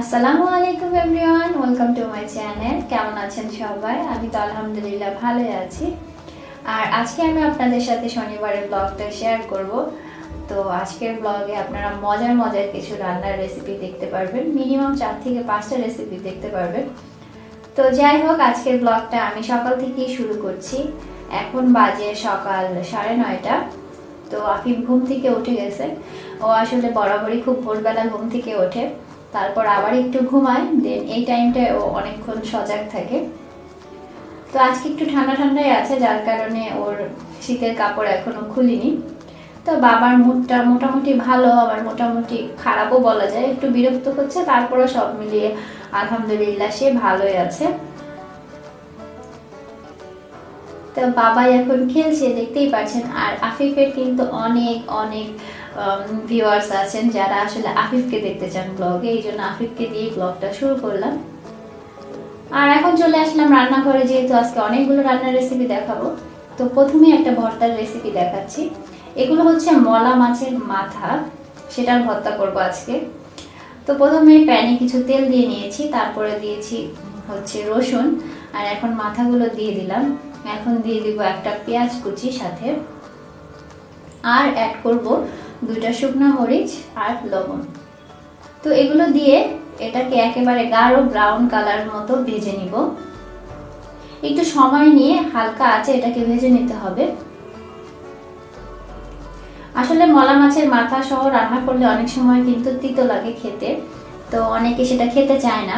আসসালামু আলাইকুম everyone, welcome to my channel. কেমন আছেন সবাই? আমি তো আলহামদুলিল্লাহ ভালোই আছি। আর আজকে আমি আপনাদের সাথে শনিবারের ব্লগটা শেয়ার করব। তো আজকের ব্লগে আপনারা মজার মজার কিছু রান্নার রেসিপি দেখতে পারবেন। মিনিমাম চার থেকে পাঁচটা রেসিপি দেখতে পারবেন। তো যাই হোক, আজকের ব্লগটা আমি সকাল থেকেই শুরু করছি। এখন বাজে সকাল সাড়ে নয়টা। তো আফিফ ঘুম থেকে উঠে গেছে। ও আসলে বরাবরই খুব ভোরবেলা ঘুম থেকে ওঠে। তারপর আবার একটু ঘুমায় দেন এই টাইমটায় ও অনেকক্ষণ সজাগ থাকে। তো আজকে একটু ঠান্ডা ঠান্ডাই আছে, যার কারণে ওর শীতের কাপড় এখনও খুলিনি। তো বাবার মুডটা মোটামুটি ভালো, আবার মোটামুটি খারাপও বলা যায়, একটু বিরক্ত হচ্ছে, তারপরও সব মিলিয়ে আলহামদুলিল্লাহ সে ভালোই আছে। তো বাবাই এখন খেলছে, দেখতেই পাচ্ছেন, আর আফিফের কিন্তু অনেক অনেক ভিউয়ার্স আছেন যারা আসলে আফিফকে দেখতে চান ব্লগে এই জন্য আফিফকে দিয়ে ব্লগটা শুরু করলাম। আর এখন চলে আসলাম রান্নাঘরে, যেহেতু আজকে অনেকগুলো রান্নার রেসিপি দেখাবো, তো প্রথমে একটা ভর্তার রেসিপি দেখাচ্ছি। এগুলো হচ্ছে মলা মাছের মাথা, সেটার ভর্তা করব আজকে। তো প্রথমে প্যানে কিছু তেল দিয়ে নিয়েছি, তারপরে দিয়েছি হচ্ছে রসুন, আর এখন মাথাগুলো দিয়ে দিলাম। এখন দিয়ে দিব একটা পেঁয়াজ কুচি সাথে। আর অ্যাড করব দুইটা শুকনো মরিচ আর লবণ। তো এগুলো দিয়ে এটাকে একেবারে গাঢ় ব্রাউন কালার মতো ভেজে নিব। একটু সময় নিয়ে হালকা আছে এটাকে ভেজে নিতে হবে। আসলে মলা মাছের মাথা সহ রান্না করলে অনেক সময় কিন্তু তিতো লাগে খেতে, তো অনেকে সেটা খেতে চায় না।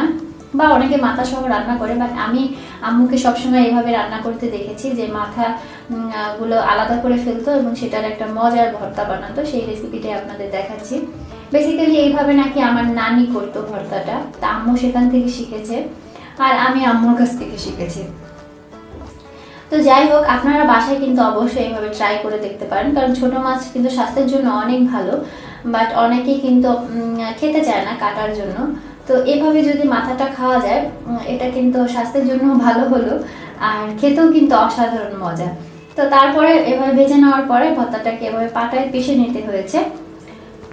বা অনেকে মাথা সহ রান্না করে বাট আমি আম্মুকে সবসময় এভাবে রান্না করতে দেখেছি যে মাথা গুলো আলাদা করে ফেলতো এবং সেটার একটা মজার ভর্তা বানাতো, সেই রেসিপিটাই আপনাদের দেখাচ্ছি। বেসিক্যালি এইভাবে নাকি আমার নানি করতো ভর্তাটা, তা আম্মু সেখান থেকে শিখেছে আর আমি আম্মুর কাছ থেকে শিখেছি। তো যাই হোক, আপনারা বাসায় কিন্তু অবশ্যই এইভাবে ট্রাই করে দেখতে পারেন, কারণ ছোট মাছ কিন্তু স্বাস্থ্যের জন্য অনেক ভালো বাট অনেকেই কিন্তু খেতে চায় না কাটার জন্য। তো এভাবে যদি মাথাটা খাওয়া যায় এটা কিন্তু স্বাস্থ্যের জন্য ভালো হলো, আর খেতেও কিন্তু অসাধারণ মজা। তো তারপরে এভাবে ভেজে নেওয়ার পরে ভর্তাটাকে এভাবে পাটায় পিষে নিতে হয়েছে।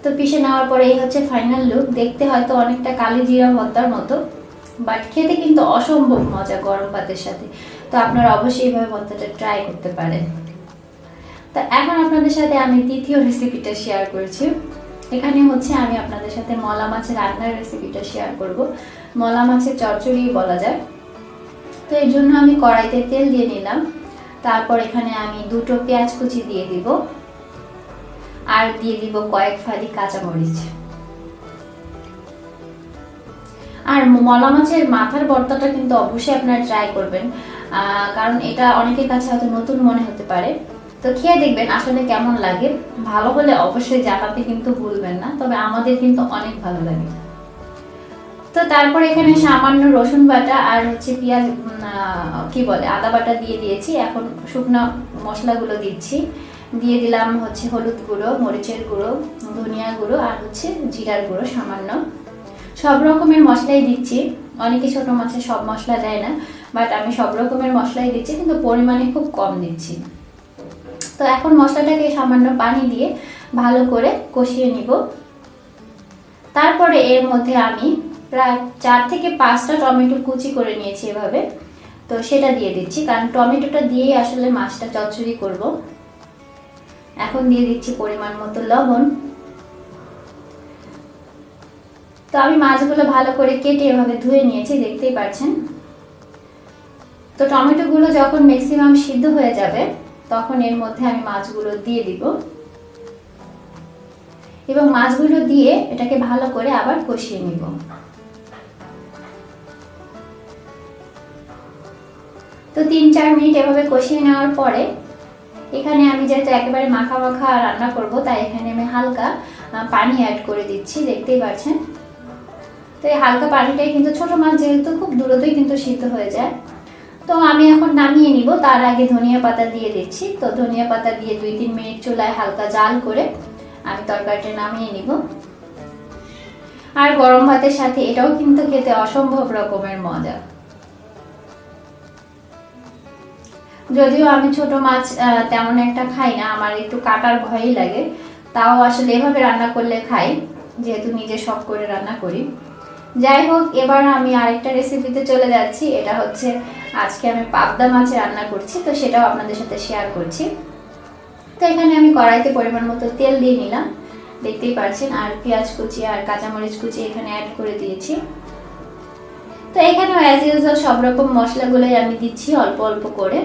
তো পিষে নেওয়ার পরে এই হচ্ছে ফাইনাল লুক দেখতে হয়তো অনেকটা কালি জিরা ভর্তার মতো বাট খেতে কিন্তু অসম্ভব মজা গরম ভাতের সাথে। তো আপনারা অবশ্যই এইভাবে ভর্তাটা ট্রাই করতে পারেন। তো এখন আপনাদের সাথে আমি দ্বিতীয় রেসিপিটা শেয়ার করছি। এখানে হচ্ছে আমি আপনাদের সাথে মলা মাছের রান্নার রেসিপিটা শেয়ার করব। মলা মাছের চচ্চড়ি বলা যায়। তো এর জন্য আমি কড়াইতে তেল দিয়ে নিলাম। তারপর এখানে আমি দুটো পেঁয়াজ কুচি দিয়ে দিব। আর দিয়ে দিব কয়েক ফালি কাঁচামরিচ। আর মলা মাছের মাথার ভর্তাটা কিন্তু অবশ্যই আপনারা ট্রাই করবেন। কারণ এটা অনেকের কাছে হয়তো নতুন মনে হতে পারে। তো খেয়ে দেখবেন আসলে কেমন লাগে। ভালো হলে অবশ্যই জানাতে কিন্তু ভুলবেন না, তবে আমাদের কিন্তু অনেক ভালো লাগে। তো তারপর এখানে সামান্য রসুন বাটা আর হচ্ছে পেঁয়াজ কি বলে, আদা বাটা দিয়ে দিয়েছি। এখন শুকনো মশলাগুলো দিচ্ছি। দিয়ে দিলাম হচ্ছে হলুদ গুঁড়ো, মরিচের গুঁড়ো, ধনিয়া গুঁড়ো আর হচ্ছে জিরার গুঁড়ো সামান্য। সব রকমের মশলাই দিচ্ছি। অনেকে ছোট মাছে সব মশলা দেয় না, বাট আমি সব রকমের মশলাই দিচ্ছি, কিন্তু পরিমাণে খুব কম দিচ্ছি। তো এখন মশলাটাকে সামান্য পানি দিয়ে ভালো করে কষিয়ে নিব। তারপরে এর মধ্যে আমি প্রায় চার থেকে পাঁচটা টমেটো কুচি করে নিয়েছি এভাবে। তো সেটা দিয়ে দিচ্ছি, কারণ টমেটোটা দিয়েই আসলে মাছটা চচ্চড়ি করব। এখন দিয়ে দিচ্ছি পরিমাণ মতো লবণ। তো আমি মাছগুলো ভালো করে কেটে এভাবে ধুয়ে নিয়েছি, দেখতেই পাচ্ছেন। তো টমেটোগুলো যখন ম্যাক্সিমাম সিদ্ধ হয়ে যাবে তখন এর মধ্যে আমি মাছগুলো দিয়ে দিব। এবং মাছগুলো দিয়ে এটাকে ভালো করে আবার কষিয়ে নিব। তো তিন চার মিনিট এভাবে কষিয়ে নেওয়ার পরে এখানে আমি যেহেতু একেবারে মাখা মাখা রান্না করব, তাই এখানে আমি হালকা পানি অ্যাড করে দিচ্ছি, দেখতেই পাচ্ছেন। তো এই হালকা পানিটাই কিন্তু ছোট মাছ যেহেতু, খুব দ্রুতই কিন্তু সিদ্ধ হয়ে যায়। তো আমি এখন নামিয়ে নিব। তার আগে ধনিয়া পাতা দিয়ে দিচ্ছি। তো ধনিয়া পাতা দিয়ে দুই তিন মিনিট চুলায় হালকা জাল করে আমি তরকারিটা নামিয়ে নিব। আর গরম ভাতের সাথে এটাও কিন্তু খেতে অসম্ভব রকমের মজা। যদিও আমি ছোট মাছ তেমন একটা খাই না, আমার একটু কাটার ভয়ই লাগে। তাও আসলে এভাবে রান্না করলে খাই, যেহেতু নিজে সব করে রান্না করি। যাই হোক, এবার আমি আরেকটা রেসিপিতে চলে যাচ্ছি। এটা হচ্ছে আজকে আমি পাবদা মাছের রান্না করছি, তো সেটাও আপনাদের সাথে শেয়ার করছি। তো এখানে আমি কড়াইতে পরিমাণ মতো তেল দিয়ে নিলাম। দেখতেই পাচ্ছেন, আর পেঁয়াজ কুচি আর কাঁচামরিচ কুচি এখানে অ্যাড করে দিয়েছি। তো এখানেও অ্যাজ ইউজুয়াল সব রকম মশলাগুলোই আমি দিচ্ছি অল্প অল্প করে।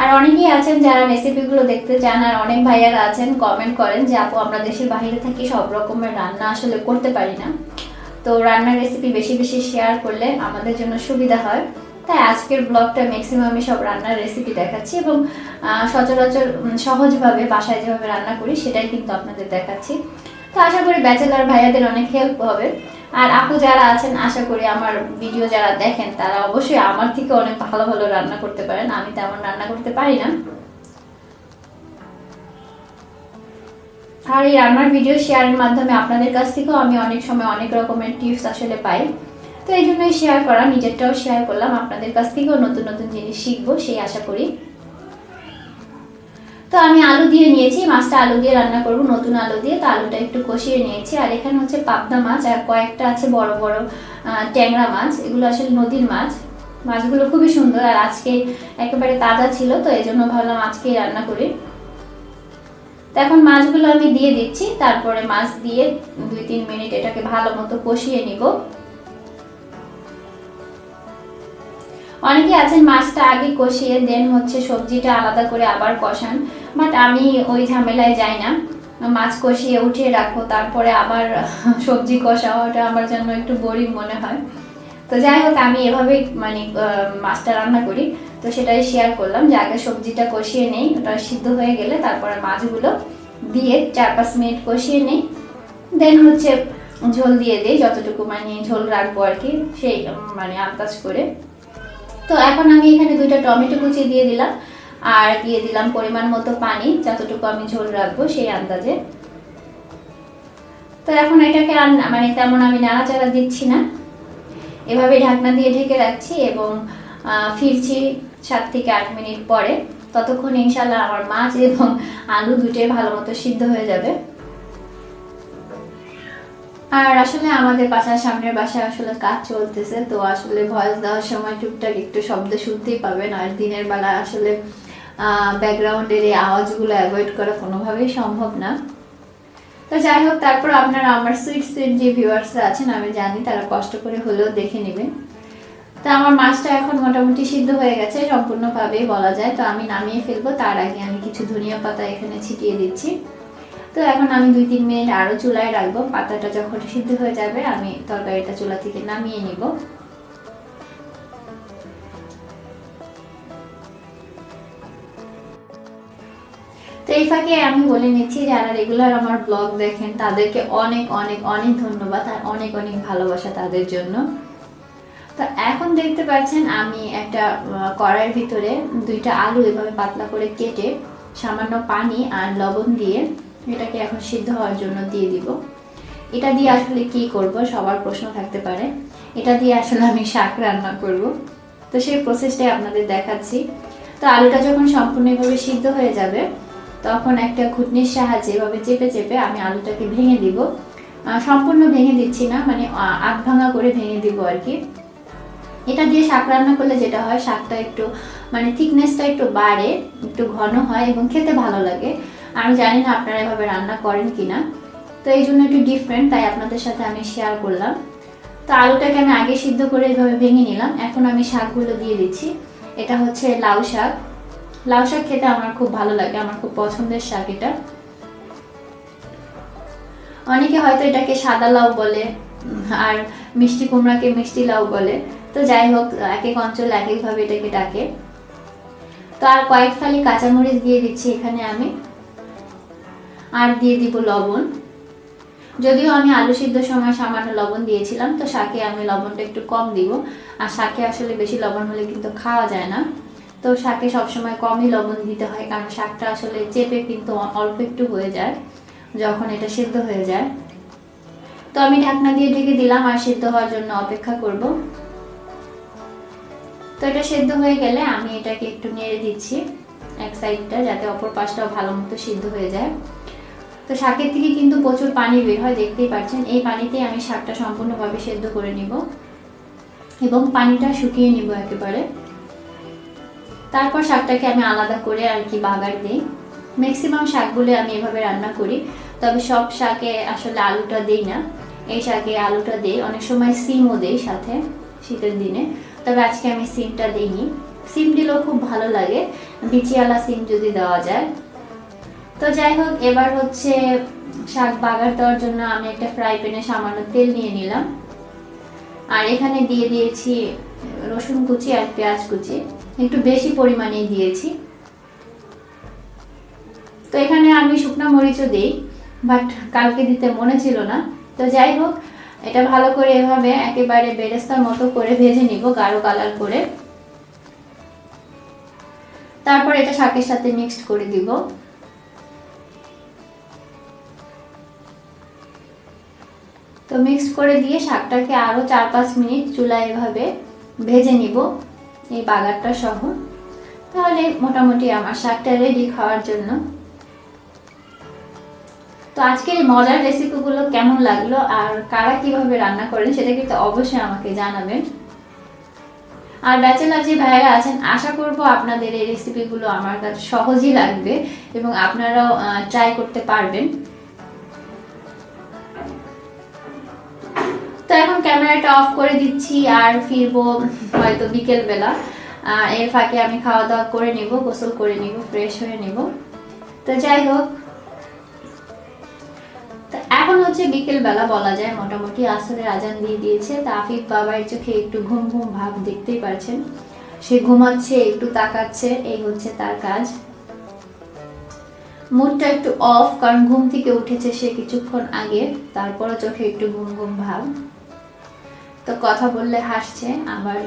আর অনেকেই আছেন যারা রেসিপিগুলো দেখতে চান, আর অনেক ভাইয়ারা আছেন কমেন্ট করেন যে, আপু, আমরা দেশের বাইরে থাকি সব রকমের রান্না আসলে করতে পারি না। তো রান্নার রেসিপি বেশি বেশি শেয়ার করলে আমাদের জন্য সুবিধা হয়। তাই আজকের ব্লগটা ম্যাক্সিমামই সব রান্নার রেসিপি দেখাচ্ছি এবং সচরাচর সহজভাবে, বাসায় যেভাবে রান্না করি, সেটাই কিন্তু আপনাদের দেখাচ্ছি। তো আশা করি ব্যাচেলার ভাইয়াদের অনেক হেল্প হবে। আর আপু যারা আছেন, আশা করি আমার ভিডিও যারা দেখেন, তারা অবশ্যই আমার থেকে অনেক ভালো ভালো রান্না করতে পারেন। আমি তেমন রান্না করতে পারি না। আর এই রান্নার ভিডিও শেয়ারের মাধ্যমে আপনাদের কাছ থেকেও আমি অনেক সময় অনেক রকমের টিপস আসলে পাই। তো এই জন্যই শেয়ার করা, নিজেরটাও শেয়ার করলাম। আপনাদের কাছ থেকেও নতুন নতুন জিনিস শিখব, সেই আশা করি। তো আমি আলু দিয়ে নিয়েছি, মাছটা আলু দিয়ে রান্না করব, নতুন আলু দিয়ে। তো আলুটা একটু কষিয়ে নিয়েছি। আর এখানে হচ্ছে পাবদা মাছ, আর কয়েকটা আছে বড় বড় ট্যাংরা মাছ। এগুলো আসলে নদীর মাছ। মাছগুলো খুবই সুন্দর। আর আজকে একেবারে তাজা ছিল, তো এই জন্য ভাবলাম আজকেই রান্না করি। তো এখন মাছগুলো আমি দিয়ে দিচ্ছি। তারপরে মাছ দিয়ে দুই তিন মিনিট এটাকে ভালো মতো কষিয়ে নিব। অনেকে আছেন মাছটা আগে কষিয়ে, দেন হচ্ছে সবজিটা আলাদা করে আবার কষান। বাট আমি ওই ঝামেলায় যাই না। মাছ কষিয়ে উঠিয়ে রাখো তারপরে আবার সবজি কষা ওটা আমার জন্য একটু বোরিং মনে হয়। তো যাই হোক, আমি এভাবেই মানে মাছটা রান্না করি। তো সেটাই শেয়ার করলাম যে আগে সবজিটা কষিয়ে নেই, ওটা সিদ্ধ হয়ে গেলে তারপরে মাছগুলো দিয়ে চার পাঁচ মিনিট কষিয়ে নেই। দেন হচ্ছে ঝোল দিয়ে দিই, যতটুকু মানে ঝোল রাখব আর কি, সেই মানে আন্দাজ করে। তো এখন আমি এখানে দুইটা টমেটো কুচি দিয়ে দিলাম। আর দিয়ে দিলাম পরিমাণ মতো পানি, যতটুকু আমি ঝোল রাখব সেই আন্দাজে। তো এখন এটাকে আর মানে তেমন আমি নাড়াচাড়া দিচ্ছি না। এভাবে ঢাকনা দিয়ে ঢেকে রাখছি এবং ফিরছি সাত থেকে আট মিনিট পরে। ততক্ষণ ইনশাল্লাহ আমার মাছ এবং আলু দুটোই ভালো মতো সিদ্ধ হয়ে যাবে। আর আসলে আমাদের বাসার সামনের বাসায় আসলে কাজ চলতেছে, তো আসলে ভয়েস দেওয়ার সময় টুকটাক একটু শব্দ শুনতেই পাবেন আর দিনের বেলা আসলে ব্যাকগ্রাউন্ডের এই আওয়াজগুলো অ্যাভয়েড করা কোনোভাবেই সম্ভব না। তো যাই হোক তারপর আপনারা আমার সুইট সুইট যে ভিউয়ার্সরা আছেন, আমি জানি তারা কষ্ট করে হলেও দেখে নেবেন। তো আমার মাছটা এখন মোটামুটি সিদ্ধ হয়ে গেছে, সম্পূর্ণভাবে বলা যায়। তো আমি নামিয়ে ফেলব, তার আগে আমি কিছু ধনিয়া পাতা এখানে ছিটিয়ে দিচ্ছি। তো এখন আমি দুই তিন মিনিট আরও চুলায় রাখব। পাতাটা যখন সিদ্ধ হয়ে যাবে, আমি তরকারিটা চুলা থেকে নামিয়ে নিব। এই ফাঁকে আমি বলে নিচ্ছি, যারা রেগুলার আমার ব্লগ দেখেন, তাদেরকে অনেক অনেক অনেক ধন্যবাদ আর অনেক অনেক ভালোবাসা তাদের জন্য। তো এখন দেখতে পাচ্ছেন আমি একটা কড়াইয়ের ভিতরে দুইটা আলু এভাবে পাতলা করে কেটে সামান্য পানি আর লবণ দিয়ে এটাকে এখন সিদ্ধ হওয়ার জন্য দিয়ে দিব। এটা দিয়ে আসলে কি করব সবার প্রশ্ন থাকতে পারে। এটা দিয়ে আসলে আমি শাক রান্না করব। তো সেই প্রসেসটাই আপনাদের দেখাচ্ছি। তো আলুটা যখন সম্পূর্ণভাবে সিদ্ধ হয়ে যাবে তখন একটা ঘুটনির সাহায্যে এভাবে চেপে চেপে আমি আলুটাকে ভেঙে দিব। সম্পূর্ণ ভেঙে দিচ্ছি না মানে আধ ভাঙা করে ভেঙে দিব আর কি। এটা দিয়ে শাক রান্না করলে যেটা হয়, শাকটা একটু মানে থিকনেসটা একটু বাড়ে, একটু ঘন হয় এবং খেতে ভালো লাগে। আমি জানি না আপনারা এভাবে রান্না করেন কিনা। তো এই জন্য একটু ডিফারেন্ট তাই আপনাদের সাথে আমি শেয়ার করলাম। তো আলুটাকে আমি আগে সিদ্ধ করে এভাবে ভেঙে নিলাম। এখন আমি শাকগুলো দিয়ে দিচ্ছি। এটা হচ্ছে লাউ শাক। লাউ শাক খেতে আমার খুব ভালো লাগে, আমার খুব পছন্দের শাক এটা। অনেকে হয়তো এটাকে সাদা লাউ বলে, আর মিষ্টি কুমড়াকে মিষ্টি লাউ বলে। তো যাই হোক, এক এক অঞ্চল এক একভাবে এটাকে ডাকে। তো আর কয়েক ফালি কাঁচামরিচ দিয়ে দিচ্ছি এখানে আমি। আর দিয়ে দিব লবণ। যদিও আমি আলু সিদ্ধ সময় সামান্য লবণ দিয়েছিলাম, তো শাকে আমি লবণটা একটু কম দিব। আর শাকে আসলে বেশি লবণ হলে কিন্তু খাওয়া যায় না। তো শাকে সবসময় কমই লবণ দিতে হয়, কারণ শাকটা আসলে চেপে কিন্তু অল্প একটু হয়ে যায়, যখন এটা সিদ্ধ হয়ে যায়। তো আমি ঢাকনা দিয়ে ঢেকে দিলাম, আর সিদ্ধ হওয়ার জন্য অপেক্ষা করব। তো এটা সিদ্ধ হয়ে গেলে আমি এটাকে একটু নেড়ে দিচ্ছি এক সাইডটা, যাতে অপর পাশটাও ভালো মতো সিদ্ধ হয়ে যায়। তো শাকের থেকে কিন্তু প্রচুর পানি বের হয়, দেখতেই পাচ্ছেন। এই পানিতে আমি শাকটা সম্পূর্ণভাবে সেদ্ধ করে নিব এবং পানিটা শুকিয়ে নিব একেবারে। তারপর শাকটাকে আমি আলাদা করে আর কি বাগার দিই। ম্যাক্সিমাম শাকগুলো আমি এভাবে রান্না করি, তবে সব শাকে আসলে আলুটা দিই না। এই শাকে আলুটা দিই, অনেক সময় সিমও দিই সাথে শীতের দিনে, তবে আজকে আমি সিমটা দিইনি। সিম দিলেও খুব ভালো লাগে, বিচিয়ালা সিম যদি দেওয়া যায়। তো যাই হোক, এবার হচ্ছে শাক বাগার দেওয়ার জন্য আমি একটা ফ্রাই প্যানে সামান্য তেল নিয়ে নিলাম। আর এখানে দিয়ে দিয়েছি রসুন কুচি আর পেঁয়াজ কুচি। একটু বেশি পরিমাণে দিয়েছি। তো এখানে আমি শুকনো মরিচও দিই, বাট কালকে দিতে মনে ছিল না। তো যাই হোক, এটা ভালো করে এভাবে একেবারে বেরেস্তার মতো করে ভেজে নিব, গাঢ় কালার করে। তারপর এটা শাকের সাথে মিক্সড করে দিব। তো মিক্সড করে দিয়ে শাকটাকে আরও চার পাঁচ মিনিট চুলায় এভাবে ভেজে নিব। এই বাগারটা সহ। তাহলে মোটামুটি আমার শাকটা রেডি খাওয়ার জন্য। তো আজকের এই মজার রেসিপিগুলো কেমন লাগল আর কারা কীভাবে রান্না করেন সেটা কিন্তু অবশ্যই আমাকে জানাবেন। আর ব্যাচেলার যে ভাইয়েরা আছেন, আশা করব আপনাদের এই রেসিপিগুলো আমার কাছে সহজই লাগবে এবং আপনারাও ট্রাই করতে পারবেন। তো এখন ক্যামেরাটা অফ করে দিচ্ছি আর ফিরবো হয়তো বিকেল বেলা এর ফাঁকে আমি খাওয়া দাওয়া করে নিব, গোসল করে নিব ফ্রেশ হয়ে নিব। তো যাই হোক। এখন হচ্ছে বিকেল বেলা বলা যায়, মোটামুটি আসরের আজান দিয়ে দিয়েছে। তা আফিফ বাবার চোখে একটু ঘুম ঘুম ভাব দেখতেই পারছেন। সে ঘুমাচ্ছে, একটু তাকাচ্ছে, এই হচ্ছে তার কাজ। মুডটা একটু অফ কারণ ঘুম থেকে উঠেছে সে কিছুক্ষণ আগে, তারপরও চোখে একটু ঘুম ঘুম ভাব। তো কথা বললে হাসছে, আবার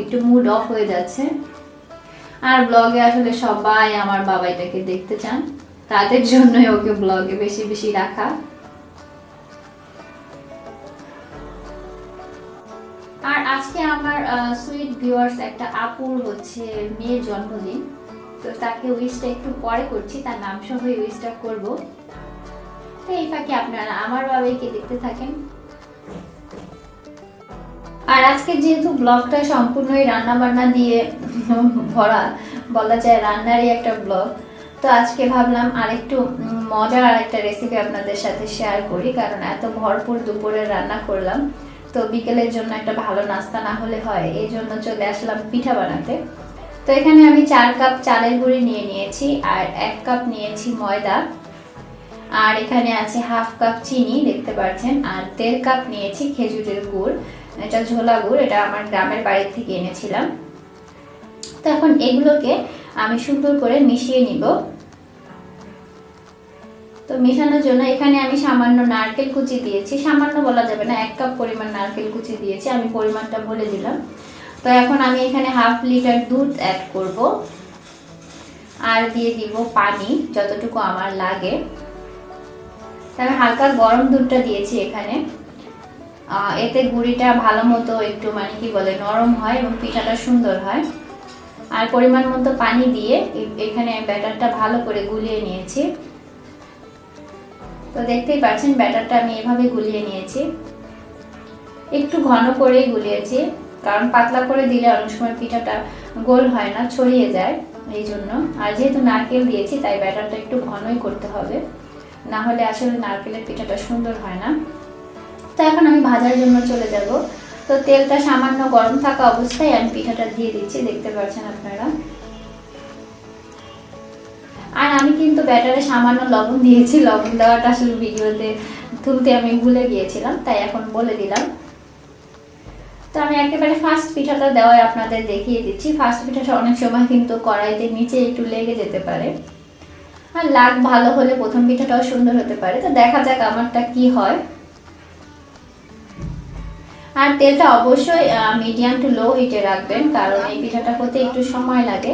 একটু মুড অফ হয়ে যাচ্ছে। আর ব্লগে আসলে সবাই আমার বাবাইটাকে দেখতে চান। তাদের জন্যই ওকে ব্লগে বেশি বেশি রাখা। আর আজকে আমার সুইট ভিউয়ার্স একটা আপুর হচ্ছে মেয়ের জন্মদিন। তো তাকে উইশটা একটু পরে করছি, তার নাম সহ উইশটা করব। তো এই ফাঁকে আপনারা আমার বাবাইকে দেখতে থাকেন। আর আজকে যেহেতু ব্লগটা সম্পূর্ণই রান্না বান্না দিয়ে ভরা, বলা যায় রান্নারই একটা ব্লগ, তো আজকে ভাবলাম আরেকটু মজার আরেকটা রেসিপি আপনাদের সাথে শেয়ার করি, কারণ এত ভরপুর দুপুরে রান্না করলাম, তো বিকেলের জন্য একটা ভালো নাস্তা না হলে হয়, এই জন্য চলে আসলাম পিঠা বানাতে। তো এখানে আমি চার কাপ চালের গুঁড়ি নিয়ে নিয়েছি, আর এক কাপ নিয়েছি ময়দা, আর এখানে আছে হাফ কাপ চিনি, দেখতে পাচ্ছেন, আর দেড় কাপ নিয়েছি খেজুরের গুড় এটা ঝোলা গুড় এটা আমার গ্রামের বাড়ির থেকে এনেছিলাম। তো এখন এগুলোকে আমি সুন্দর করে মিশিয়ে নিব। তো মেশানোর জন্য এখানে আমি সামান্য নারকেল কুচি দিয়েছি। সামান্য বলা যাবে না, এক কাপ পরিমাণ নারকেল কুচি দিয়েছি, আমি পরিমাণটা বলে দিলাম। তো এখন আমি এখানে হাফ লিটার দুধ অ্যাড করব। আর দিয়ে দিব পানি, যতটুকু আমার লাগে। আমি হালকা গরম দুধটা দিয়েছি এখানে। এতে গুঁড়িটা ভালো মতো একটু মানে কি বলে, নরম হয় এবং পিঠাটা সুন্দর হয়। আর পরিমাণ মতো পানি দিয়ে এখানে ব্যাটারটা ভালো করে গুলিয়ে নিয়েছি। তো দেখতেই পাচ্ছেন, ব্যাটারটা আমি এভাবে গুলিয়ে নিয়েছি। একটু ঘন করেই গুলিয়েছি, কারণ পাতলা করে দিলে অনেক সময় পিঠাটা গোল হয় না, ছড়িয়ে যায় এই জন্য। আর যেহেতু নারকেল দিয়েছি, তাই ব্যাটারটা একটু ঘনই করতে হবে। না হলে আসলে নারকেলের পিঠাটা সুন্দর হয় না। তো এখন আমি ভাজার জন্য চলে যাব। তো তেলটা সামান্য গরম থাকা অবস্থায় আমি পিঠাটা দিয়ে দিচ্ছি, দেখতে পাচ্ছেন আপনারা। আর আমি কিন্তু ব্যাটারে সামান্য লবণ দিয়েছি, লবণ দেওয়াটা আসলে ভিডিওতে তুলতে আমি ভুলে গিয়েছিলাম, তাই এখন বলে দিলাম। তো আমি একেবারে ফার্স্ট পিঠাটা দেওয়াই আপনাদের দেখিয়ে দিচ্ছি। ফার্স্ট পিঠাটা অনেক সময় কিন্তু কড়াইতে নিচে একটু লেগে যেতে পারে। আর লাগ ভালো হলে প্রথম পিঠাটাও সুন্দর হতে পারে। তো দেখা যাক আমারটা কি হয়। আর তেলটা অবশ্যই মিডিয়াম টু লো হিটে রাখবেন, কারণ এই পিঠাটা হতে একটু সময় লাগে।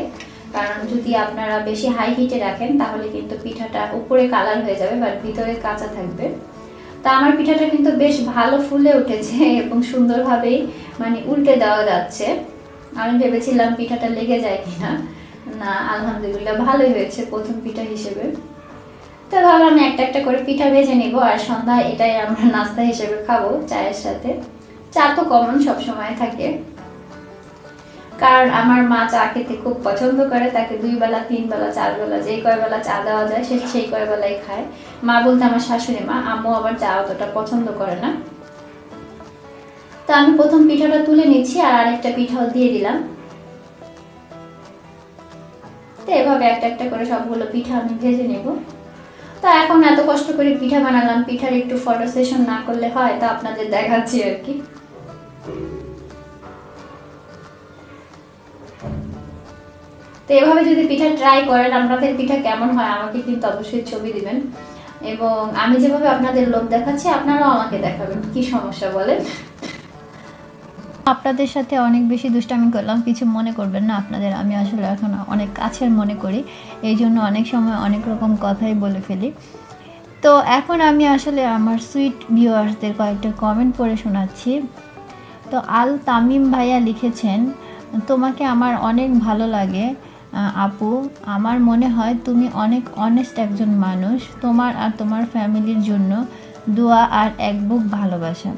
কারণ যদি আপনারা বেশি হাই হিটে রাখেন, তাহলে কিন্তু পিঠাটা উপরে কালার হয়ে যাবে বাট ভিতরে কাঁচা থাকবে। তা আমার পিঠাটা কিন্তু বেশ ভালো ফুলে উঠেছে এবং সুন্দরভাবেই মানে উল্টে দেওয়া যাচ্ছে। আমি ভেবেছিলাম পিঠাটা লেগে যায় কিনা। না, আলহামদুলিল্লাহ ভালোই হয়েছে প্রথম পিঠা হিসেবে। তো ভাবলাম একটা একটা করে পিঠা ভেজে নেব, আর সন্ধ্যায় এটাই আমরা নাস্তা হিসেবে খাব, চায়ের সাথে। চা তো কমন সব সময় থাকে। কারণ আমার মা চা খেতে খুব পছন্দ করে, তাকে দুই বেলা, তিন বেলা, চার বেলা যেই কয় বেলা চা দেওয়া যায় সে সেই কয় বেলাই খায়। মা বলতে আমার শাশুড়ি মা, আম্মু আবার চা অতটা পছন্দ করে না। তো আমি প্রথম পিঠাটা তুলে নিচ্ছি আর আরেকটা পিঠাও দিয়ে দিলাম। তো এভাবে একটা একটা করে সবগুলো পিঠা আমি ভেজে নেব। তো এখন এত কষ্ট করে পিঠা বানালাম, পিঠার একটু ফটো সেশন না করলে হয়, তা আপনাদের দেখাচ্ছি আর কি। তো এভাবে যদি পিঠা ট্রাই করেন, আপনাদের পিঠা কেমন হয় আমাকে কিন্তু অবশ্যই ছবি দিবেন। এবং আমি যেভাবে আপনাদের লোক দেখাচ্ছি, আপনারাও আমাকে দেখাবেন, কি সমস্যা বলেন? আপনাদের সাথে অনেক বেশি দুষ্টামি করলাম, কিছু মনে করবেন না আপনাদের, আমি আসলে এখন অনেক কাছের মনে করি, এই জন্য অনেক সময় অনেক রকম কথাই বলে ফেলি। তো এখন আমি আসলে আমার সুইট ভিউয়ার্সদের কয়েকটা কমেন্ট পড়ে শোনাচ্ছি। তো আল তামিম ভাইয়া লিখেছেন, তোমাকে আমার অনেক ভালো লাগে আপু, আমার মনে হয় তুমি অনেক অনেস্ট একজন মানুষ। তোমার আর তোমার ফ্যামিলির জন্য দোয়া আর এক বুক ভালোবাসা।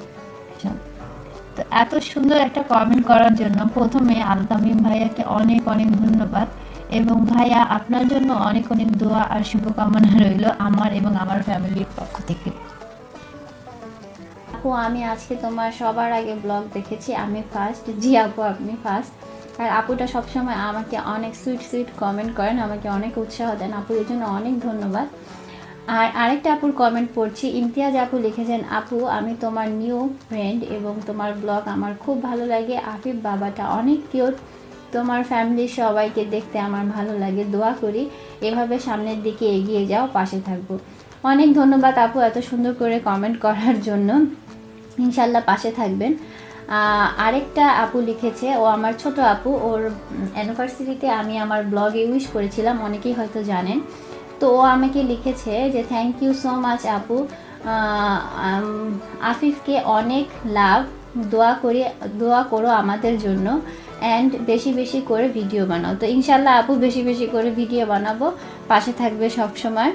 তো এত সুন্দর একটা কমেন্ট করার জন্য প্রথমে আলতামিম ভাইয়াকে অনেক অনেক ধন্যবাদ এবং ভাইয়া, আপনার জন্য অনেক অনেক দোয়া আর শুভকামনা রইল আমার এবং আমার ফ্যামিলির পক্ষ থেকে। আপু, আমি আজকে তোমার সবার আগে ব্লগ দেখেছি। আমি ফার্স্ট জি আপু, আপনি ফার্স্ট আর আপুটা সবসময় আমাকে অনেক সুইট সুইট কমেন্ট করেন, আমাকে অনেক উৎসাহ দেন। আপুর এর জন্য অনেক ধন্যবাদ। আর আরেকটা আপুর কমেন্ট পড়ছি, ইমতিয়াজ আপু লিখেছেন, আপু, আমি তোমার নিউ ফ্রেন্ড এবং তোমার ব্লগ আমার খুব ভালো লাগে। আফিফ বাবাটা অনেক কিউট তোমার ফ্যামিলির সবাইকে দেখতে আমার ভালো লাগে। দোয়া করি, এভাবে সামনের দিকে এগিয়ে যাও, পাশে থাকব। অনেক ধন্যবাদ আপু এত সুন্দর করে কমেন্ট করার জন্য। ইনশাল্লাহ পাশে থাকবেন। আরেকটা আপু লিখেছে, ও আমার ছোট আপু, ওর অ্যানিভার্সারিতে আমি আমার ব্লগে উইশ করেছিলাম, অনেকেই হয়তো জানেন। তো ও আমাকে লিখেছে যে থ্যাংক ইউ সো মাচ আপু। আফিফকে অনেক লাভ দোয়া করি, দোয়া করো আমাদের জন্য অ্যান্ড বেশি বেশি করে ভিডিও বানাও। তো ইনশাল্লাহ আপু বেশি বেশি করে ভিডিও বানাবো, পাশে থাকবে সব সময়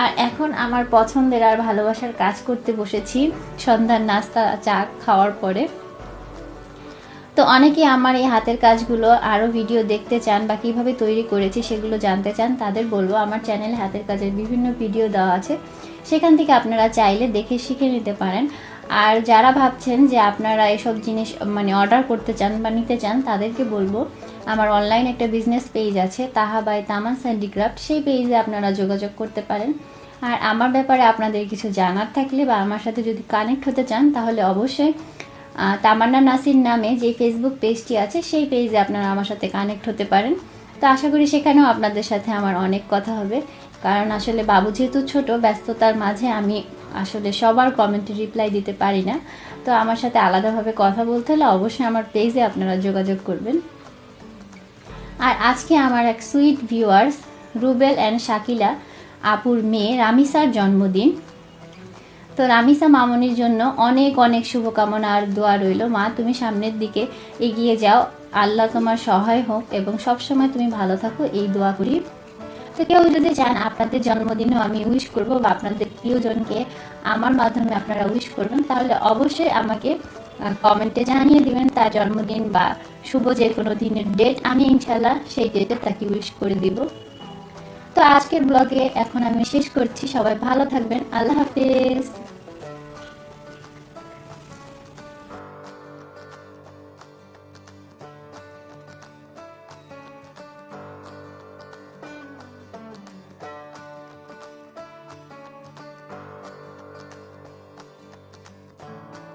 আর এখন আমার পছন্দের আর ভালোবাসার কাজ করতে বসেছি, সন্ধ্যার নাস্তা, চা খাওয়ার পরে। তো অনেকে আমার এই হাতের কাজগুলো আরও ভিডিও দেখতে চান বা কীভাবে তৈরি করেছি সেগুলো জানতে চান, তাদের বলব আমার চ্যানেলে হাতের কাজের বিভিন্ন ভিডিও দেওয়া আছে। সেখান থেকে আপনারা চাইলে দেখে শিখে নিতে পারেন। আর যারা ভাবছেন যে আপনারা এসব জিনিস মানে অর্ডার করতে চান বা নিতে চান, তাদেরকে বলব আমার অনলাইন একটা বিজনেস পেজ আছে, তাহা বাই তামান স্যান্ডিক্রাফট সেই পেজে আপনারা যোগাযোগ করতে পারেন। আর আমার ব্যাপারে আপনাদের কিছু জানার থাকলে বা আমার সাথে যদি কানেক্ট হতে চান, তাহলে অবশ্যই তামান্না নাসির নামে যে ফেসবুক পেজটি আছে, সেই পেজে আপনারা আমার সাথে কানেক্ট হতে পারেন। তো আশা করি সেখানেও আপনাদের সাথে আমার অনেক কথা হবে। কারণ আসলে বাবু যেহেতু ছোট, ব্যস্ততার মাঝে আমি আসলে সবার কমেন্টে রিপ্লাই দিতে পারি না। তো আমার সাথে আলাদাভাবে কথা বলতে হলে অবশ্যই আমার পেজে আপনারা যোগাযোগ করবেন। আর আজকে আমার এক sweet viewers Rubel and Shakila আপুর মেয়ে রামিসার জন্মদিন। তো রামিসা মামনির জন্য অনেক অনেক শুভকামনা আর দোয়া রইল। মা, তুমি সামনের দিকে এগিয়ে যাও। আল্লাহ তোমার সহায় হোক এবং সবসময় তুমি ভালো থাকো, এই দোয়া করি। তো কেউ যদি চান আপনাদের জন্মদিনেও আমি উইশ করব বা আপনাদের প্রিয়জনকে আমার মাধ্যমে আপনারা উইশ করবেন, তাহলে অবশ্যই আমাকে কমেন্টে জানিয়ে দিবেন তার জন্মদিন বা শুভ যে কোনো দিনের ডেট আমি ইনশাল্লাহ সেই ডেটে তাকে উইশ করে দিব। তো আজকের ব্লগে এখন আমি শেষ করছি। সবাই ভালো থাকবেন। আল্লাহ হাফিজ।